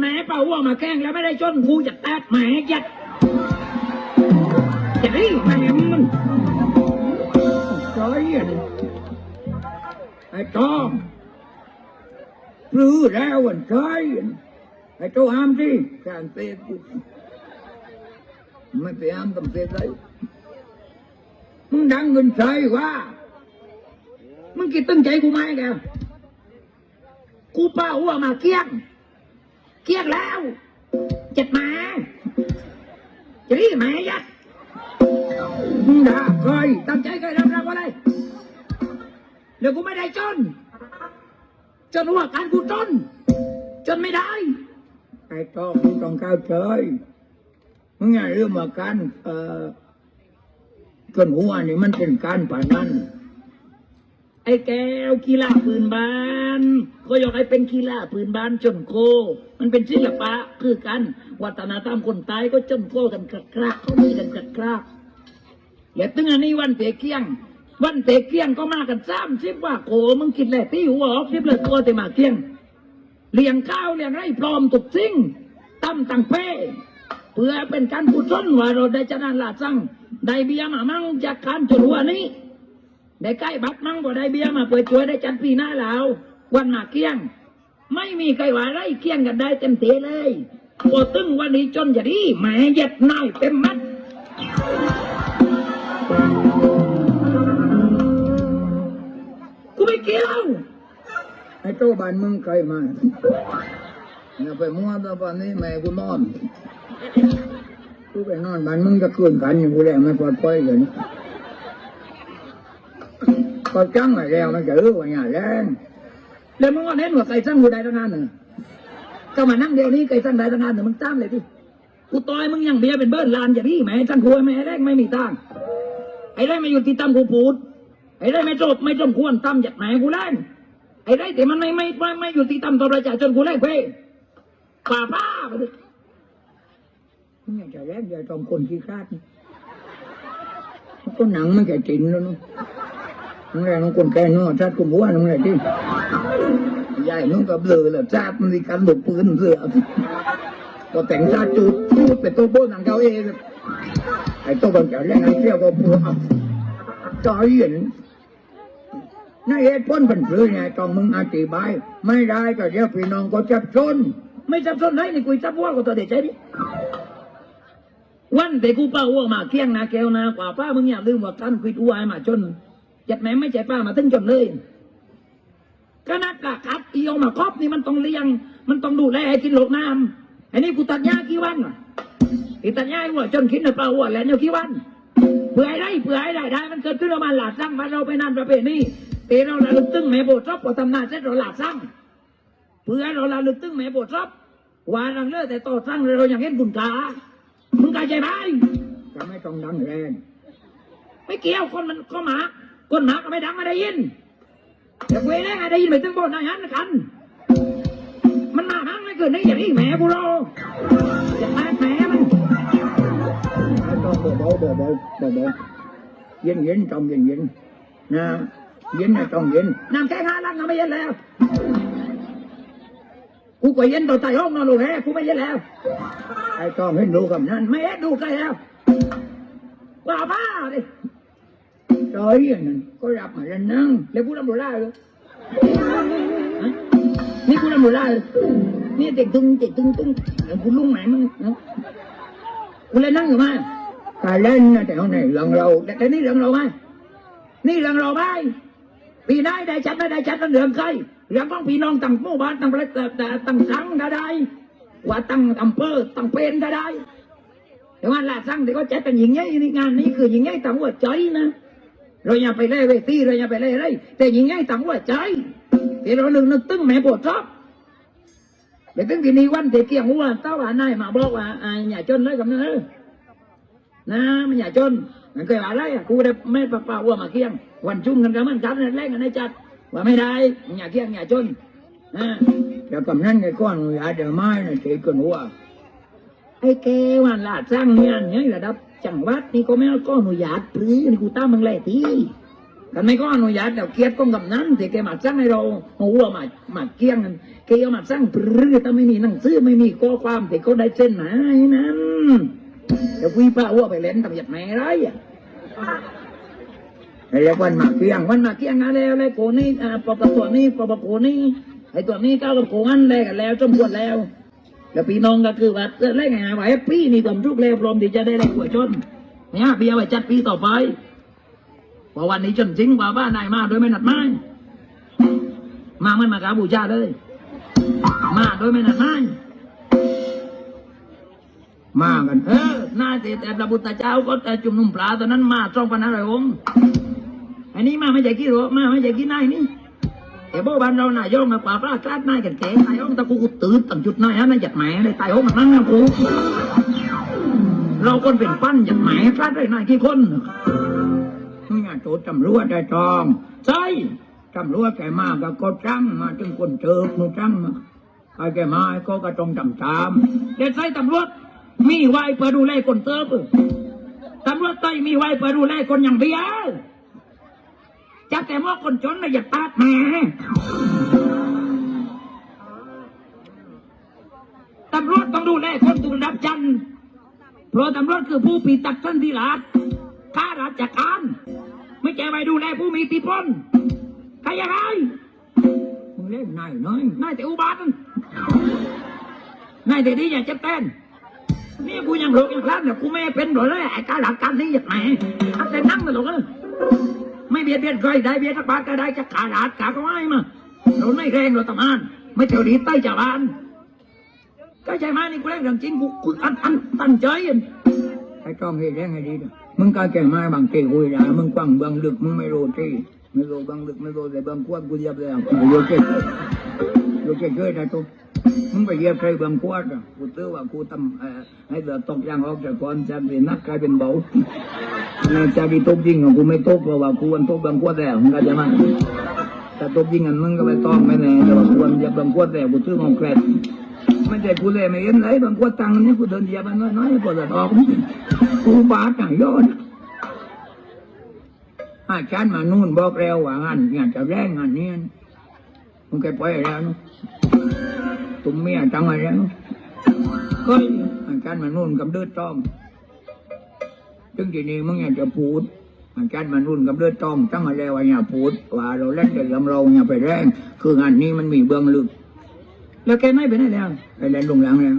แม่เป่าหัวมาแกล้งแล้วไม่ได้จนกูจะแตกแหม่ยัดจะรีแหม่มันร้อยอะนี่ไอ้ตองปลื้อแล้ววันร้อยอะนี่ไอ้โตห้ามที่การเตะกูไม่ไปห้ามตำเตะไรมึงดังเงินใช่วะมึงคิดตั้งใจกูไหมแกกูเป่าหัวมาเกี้ยง เกลียดแล้ว เจ็ดหมาจะรีหมายัดด่าเคยตั้งใจเคยทำรับอะไรเดี๋ยวกูไม่ได้จน จนว่าการกูจน จนไม่ได้ ไอ้ต้องมึงต้องเข้าใจมึงอย่าลืมว่าการเอ่อจนหัวนี่มันเป็นการผ่านัน ไอ้แก้วกีฬาปืนบ้านก็ยกให้เป็นกีฬาปืนบ้านจนโกมันเป็นศิลปะคือกัน วัฒนธรรมคนตายก็จนโกกันกระกรากเขามีกันกระกรากอย่าตึงอันนี้วันเตะเกียง วันเตะเกียงก็มากันซ้ำสิบว่าโกมึงคิดแหละที่หัวออกสิบเลยตัวแต่มาเกียงเลี้ยงข้าวเลี้ยงไรพร้อมทุกสิ่งตั้มตั้งเป้เพื่อเป็นการกุศลว่าเราได้จะนันลาสั่งได้เบียมามั่งจากการจนหัวนี้ ได้ใกล้บัตรมั่งบ่ได้เบี้ยมาเปิดช่วยได้จัดปีหน้าแล้ววันมาเกี้ยง ไม่มีใครว่าไรเกี้ยงกันได้เต็มเตเลยพอตึงวันนี้จนจะดีแหมเย็ดนายเต็มมัดกูไม่เกี่ยวไอ้โตบ้านมึงใครมาอย่าไปมั่วตอนนี้แม่กูนอนกูไปนอนบ้านมึงจะคืนกันอยู่กูแล้วไม่ปลอดภัยเลย ก็จังอะไรแล้วมันจะรู้ว่าอย่างแรงแล้วมึงว่าเน้นว่าไก่สั่งกูได้ตั้งนานหนึ่งก็มานั่งเดียวนี้ไก่สั่งได้ตั้งนานหนึ่งมึงตามเลยพี่กูต่อยมึงยังเบียเป็นเบิ้ลลานอย่างนี้แหม่สั่งกูแม่แรกไม่มีตังไอ้ไรไม่อยู่ที่ตั้มกูพูดไอ้ไรไม่จดไม่จมควรตั้มจากไหนกูแรงไอ้ไรแต่มันไม่ไม่ไม่ไม่อยู่ที่ตั้มตัวประชาชนกูแรงเพ่ป่าป้าไปดิมึงอยากจะแรงอย่าจอมคนขี้คลาดนี่มันแล้วเนาะ นั่นแหลน้องคนแก่นอชัดกุมหัวนั่งแหลที่ใหญ่น้องกับเลือแล้ชาติมันมีการหลบปืนเสือก็แต่งชาติจูดพูดไปตัวโป้หนังเกาเองไอ้ตัวคนเก่าแรงไอ้เสี่ยวก็พูดจอยเห็นนายเอ็ดพ้นเป็นเพื่อนไงตอนมึงอธิบาย ไม่ได้ก็เรียกพี่น้องก็จับชนไม่จับชนไหนนี่กูจับว่าก็ตัวเด็กใจดิวันเด็กกูเป่าว่ามาเที่ยงนาแก้วนา กว่าป้ามึงอย่าลืมว่าท่านคุยตัวไอ้มาจน จัดแม่ไม่ใจป้ามาถึงจนเลยก็นักกะคัดอีโอมาครอบนี่มันต้องเลี้ยง มันต้องดูแลให้กินโลกน้ำอันนี้กูตัดหญ้ากี่วันวะอีตัดหญ้าหัวจนคิดในเปล่าหัวแล้วเนี่ยกี่วันเพื่อให้ได้เพื่อให้ได้ได้ มันเกิดขึ้นมาหลาดสั่งมาเราไปนั่นประเพณีเตเราระลึกตึ้งแม่โบสถ์รับพอทำนาเสร็จเราหลาดสั่งเพื่อเราระลึกตึ้งแม่โบสถ์รับวารังเลือแต่ต่อสั่งเราอย่างเห็นคุณค่ามึงกายใจไหมจะไม่ต้องดังแรงไม่เกี่ยวคนมันก็หมา คนหมาก็ไม่ดังไม่ได้ยินแต่เวรไงได้ยินไปถึงบนนายฮันกัน มันมาหังไม่เกิดได้อย่างนี้แหมกูรอจะแตกแหมมันต้องเบาๆเบาๆเบาๆเบาๆเย็นเย็นๆต้องเย็นเย็นๆนะเย็นนะต้องเย็นน้ำแค่ห้าลังก็ไม่เย็นแล้วกูก็เย็นต่อใต้ห้องนอนลูกแฮกูไม่เย็นแล้วไอ้ต้องเห็นดูกับนั่นไม่เห็นดูใครแล้วว่าบ้า ดิ rồi anh có gặp mà lên nâng lấy cú đâm đồ la rồi hả นี่กูทำหมดแล้วนี่เด็กตุ้งเด็กตุ้งตุ้งกูลุ่งไหนมึงกูเลยนั่งอยู่มาการเล่นนะแต่ห้องไหนเรื่องเราแต่นี่เรื่องเราไหมนี่เรื่องเราไหมปีได้ได้ชัดไม่ได้ชัดกันเรื่องใครเรื่องของพี่น้องตั้งหมู่บ้านตั้งประเทศตั้งสังก็ได้ว่าตั้งอำเภอตั้งเป็นก็ได้แต่ว่าลาสั่งที่เขาจัดเป็นอย่างงี้งานนี้คืออย่างงี้ตั้งหัวใจนะ เราอย่าไปเล่เวทีเราอย่าไปเล่ไรแต่ยิงไงตั้งหัวใจที่เราลึกนึกตึ้งแม่ปวดชอบเดี๋ยวตึ้งที่นี่วันเด็กเกี่ยงหัวเต้าหานายมาบอกว่าอ่าอย่าจนเลยกับเนื้อนะมันอย่าจนมันเคยว่าอะไรอะกูได้ไม่ปะปะหัวมาเกี่ยง วันชุ่มกันกันมันกันแรกกันในจัด ว่าไม่ได้อย่าเกี่ยงอย่าจนนะเดี๋ยวกับนั้นไอ้ก้อนอย่าเดี๋ยวไม้นะเจ๊กันหัวไอ้แกวันลาดสร้างเนี่ยเนี่ยระดับ จังหวัดนี่ก็ไม่เอาก็อนุญาตหรือนี่กูตามมึงแหละทีกันไม่ก็อนุญาตเดี๋ยวเกียรติกองกำนั้นที่แกมาสร้างให้เราหัวมามาเกี้ยงกันแกเอามาสร้างปรื้อถ้าไม่มีหนังสือไม่มีข้อความที่เขาได้เส้นหมายนั้นเดี๋ยวคุยป้าหัวไปเล่นทำหยัดแม่ไรอะไอ้เรียกวันมาเกี้ยงวันมาเกี้ยงนะแล้วเลยโกนี่อ่าปปตัวนี้ปปโกนี่ไอตัวนี้ก้าวกับโกงั้นเลยกันแล้วจมควรแล้ว แล้วพี่น้องก็คือว่าเออไล่ไงว่าแฮปปี้นี่ความทุกข์แล้วพร้อมที่จะได้แรงหัวชนเนี่ยเบียร์ไว้จัดปีต่อไปเพราะวันนี้จนจริงว่าบ้านนายมาโดยไม่นัดหมายมาเหมื่อนมากราบบูชาเลย มาโดยไม่นัดหมายมากันเออหน้ายแต่แต่พระพุทธเจ้าก็แต่จุ่มนุ่มปลาตอนนั้นมาสองพันห้าร้อยองค์อันนี้มาไม่ใช่กี่โรมาไม่ใช่กี่นายนี่ แต่บ้านเรานายกมากกว่าพระกล้านายกันแก่นายกตะกูกูตื่นตั้งจุดนายฮะนายหยัดแหมเลยตายโอ้มันนั่งนะกูเราคนเป็นปั้นหยัดแหมพลาดได้นายกี่คนนี่ไงตัวตำรวจได้จองใช่ตำรวจแกมาก็ก็จังมาถึงคนเจิบนูจังมาใครแกมาก็ก็ต้องจำตามเด็กใส่ตำรวจมีไว้เพื่อดูแลคนเติบตำรวจใต้มีไว้เพื่อดูแลคนอย่างเดีย จับแต่ว่าคนจนน่ะอย่าตาดแม่ตำรวจต้องดูแลคนถูกรับจันเพราะตำรวจคือผู้ปีตักสันติราชข้าราชการ ไม่ใช่ไปดูแลผู้มีอิทธิพลใครยังไงมึงเล่นนายน้อยนายแต่อุบาทนนายแต่ดีอย่าเจ็บเต้นนี่กูยังหลงยังคลาดเนี่ยกูไม่เป็นหรอกเลยไอ้การหลักการนี้อย่างไหนทำแต่นั่งนะหรอกเออ ไม่เบียดเบียนใครได้เบียดสักบาทก็ได้จะขาดาดขาก็ไม่มาเราไม่แรงเราทำงานไม่เท่าดีใต้จ่าบ้านก็ใจมานี่กูเล่นเรื่องจริงกูกูอันอันตั้งใจอันไอ้ต้องให้แรงให้ดีมึงก็แก่มาบางทีกูด่ามึงกว้างเบื้องลึกมึงไม่รู้ที่ไม่รู้เบื้องลึกไม่รู้แต่เบื้องกว้างกูเยียบแล้วกูโยเจ๊โยเจ๊เยอะนะตุ๊ มึงไปเยียบใครเบื้องกว้ากูตือว่ากูทำให้เดือดตกยางออกจากความจำเป็นนักกลายเป็นเบาในใจดีตบยิงของกูไม่ตบเพราะว่ากูมันตกเบบังกวดแล้วมึงก็จะมาแต่ตบยิงกันมึงก็ไม่ต้องไม่แน่แต่ว่ากูมันจะบังกวดแล้วกูซื้อของแกรดไม่ใช่กูเลยไม่เห็นไรบังกวดตังค์นี่กูเดินเยียบมันน้อยๆพอจะออกกูบาดหน่อยย้อนอาจารย์มานู่นบอกแล้วว่างานงานจะแรงงานนี้มึงแกไปแล้วนะ ตุ้มเมียจังอะไรแล้วเฮ้ยอาจารย์มานู่นกับเดือดต้องซึ่งทีนี้มึงอยากจะพูดอาจารย์มันรุ่นกับเลือดต้องตั้งมาแล้วว่าอย่าพูดว่าเราเล่นแต่ลำเราอย่าไปแรงคืองานนี้มันมีเบื้องลึก แล้วแกไม่ไปไหนแล้วไปเล่นลงหลังแล้ว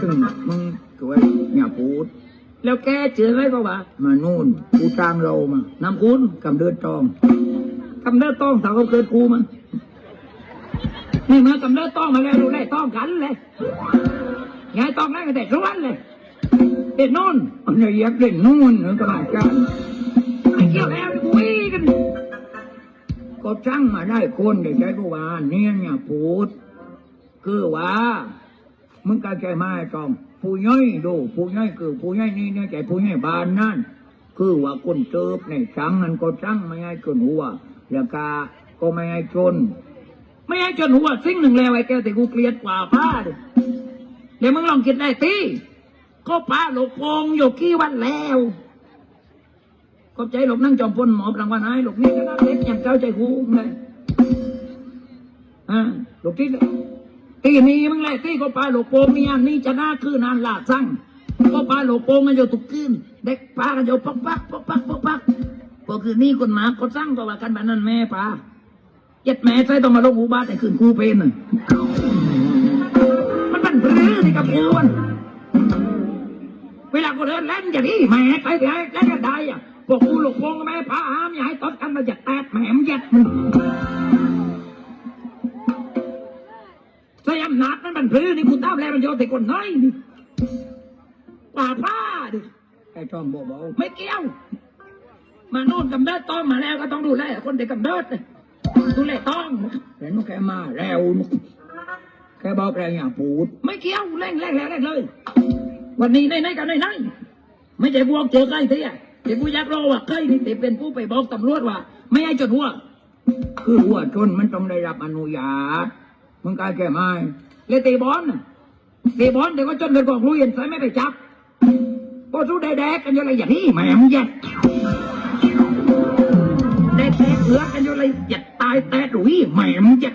ซึ่งมึงก็ว่าอย่าพูดแล้วแกเจอไหมก็ว่ามานู่นกูจ้างเรามานำคุณกับเลือดต้องกำเลือดต้องถ้าเขาเกิดกูมัน นี่มากำเลือดต้องมาแล้วดูได้ต้องกันเลยยายต้องได้กันแต่ทุกวันเลยเด็ดนู่นอันนี้อยากเด่นนู่นเหมือนกับอาจารย์ไอ้เกี่ยวแล้วคุยกันก็ช่างมาได้คนเด็กใจก็ว่าเนี่ยเนี่ยพูดคือว่ามึงก็แค่มาจองผู้ย่อยดูผู้ย่อยคือผู้ย่อยนี่เนี่ยใจผู้ย่อยบานนั่นคือว่าคนเติบในช่งนั้นก็ช่างไม่ให้จนหัวแล้วกาก็ไม่ให้จน ไม่ให้จนหัวสิ่งหนึ่งแล้วไอ้แกแต่กูเกลียดกว่าผ้าดิเดี๋ยวมึงลองคิดได้ตีก็ป้าหลกโปงอยู่กี่วันแล้วก็ใจหลกนั่งจอมพลหมอบรางวัลให้หลกนี่ก็น่าเล็กย่างเจ้าใจคูเลยอ่าหลกที่ตีนี้มึงแหละตีก็ป้าหลกโปงมีอันนี้จะน่าคือนานลาสั่งก็ป้าหลกโปงมันอยู่ตุกคืนเด็กป้ากันอยู่ปักปักปักปักปักปักก็คือนี่คนหมาก็สร้างก็ว่ากันแบบนั้นแม่ป้า เจ็ดแม่ใส่ต้องมาลงหูบ้านแต่คืนคูเป็นน่ะมันมันปรื้อที่กับกูนเวลากูเดินเล่นอย่างนี้แม่ไปที่ไหนเล่นกันได้อะพวกกูหลกโปงแม่พาหามอย่าให้ตดกันมาอย่าแตกแหมมนยัดมึงใส่อำนาจมันมันพลื้นี่กูตามแล้วมันโยนแต่คนน้อยนี่ป่าป้าดิไอ้จอมบอกบอกไม่เกี่ยว มาโน่นกำเนิดต้องมาแล้วก็ต้องดูแลคนเด็กกำเนิด ดูแลต้องเห็นว่าแกมาแล้วแกบอกแกอย่าพูด ไม่เกี่ยวเร่งเร่งเร่งเร่งเลย วันนี้ในในกันในในไม่ใช่พวกเจอใครเทียแต่กูอยากรู้ว่าใครนี่ที่เป็นผู้ไปบอกตำรวจว่า ไม่ให้จดหัวคือหัวชนมันต้องได้รับอนุญาตมึงกล้าแก่ไม้เลยตีบอลน่ะตีบอลเดี๋ยวก็จนเดินกองรู้เห็นใส่ไม่ไปจับไปพอสู้ได้แดกกันอยู่อะไรอย่างนี้แหม่มนยัด รักเลือกันอยู่อะไรยัดตายแต่ดุยแหม่มเจ็ด